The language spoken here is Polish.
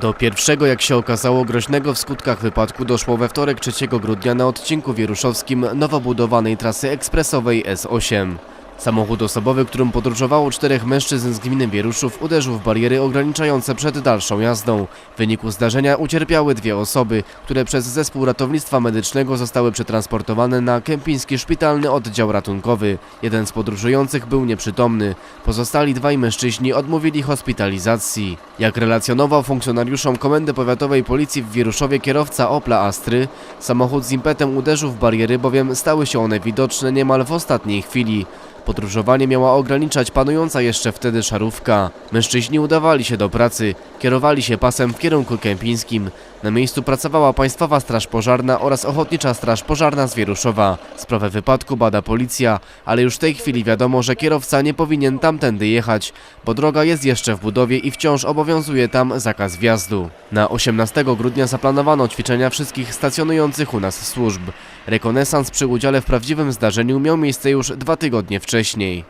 Do pierwszego, jak się okazało, groźnego w skutkach wypadku doszło we wtorek 3 grudnia na odcinku wieruszowskim nowo budowanej trasy ekspresowej S8. Samochód osobowy, którym podróżowało czterech mężczyzn z gminy Wieruszów, uderzył w bariery ograniczające przed dalszą jazdą. W wyniku zdarzenia ucierpiały dwie osoby, które przez zespół ratownictwa medycznego zostały przetransportowane na Kępiński Szpitalny Oddział Ratunkowy. Jeden z podróżujących był nieprzytomny. Pozostali dwaj mężczyźni odmówili hospitalizacji. Jak relacjonował funkcjonariuszom Komendy Powiatowej Policji w Wieruszowie kierowca Opla Astry, samochód z impetem uderzył w bariery, bowiem stały się one widoczne niemal w ostatniej chwili. Podróżowanie miała ograniczać panująca jeszcze wtedy szarówka. Mężczyźni udawali się do pracy, kierowali się pasem w kierunku kępińskim. Na miejscu pracowała Państwowa Straż Pożarna oraz Ochotnicza Straż Pożarna z Wieruszowa. Sprawę wypadku bada policja, ale już w tej chwili wiadomo, że kierowca nie powinien tamtędy jechać, bo droga jest jeszcze w budowie i wciąż obowiązuje tam zakaz wjazdu. Na 18 grudnia zaplanowano ćwiczenia wszystkich stacjonujących u nas służb. Rekonesans przy udziale w prawdziwym zdarzeniu miał miejsce już dwa tygodnie wcześniej.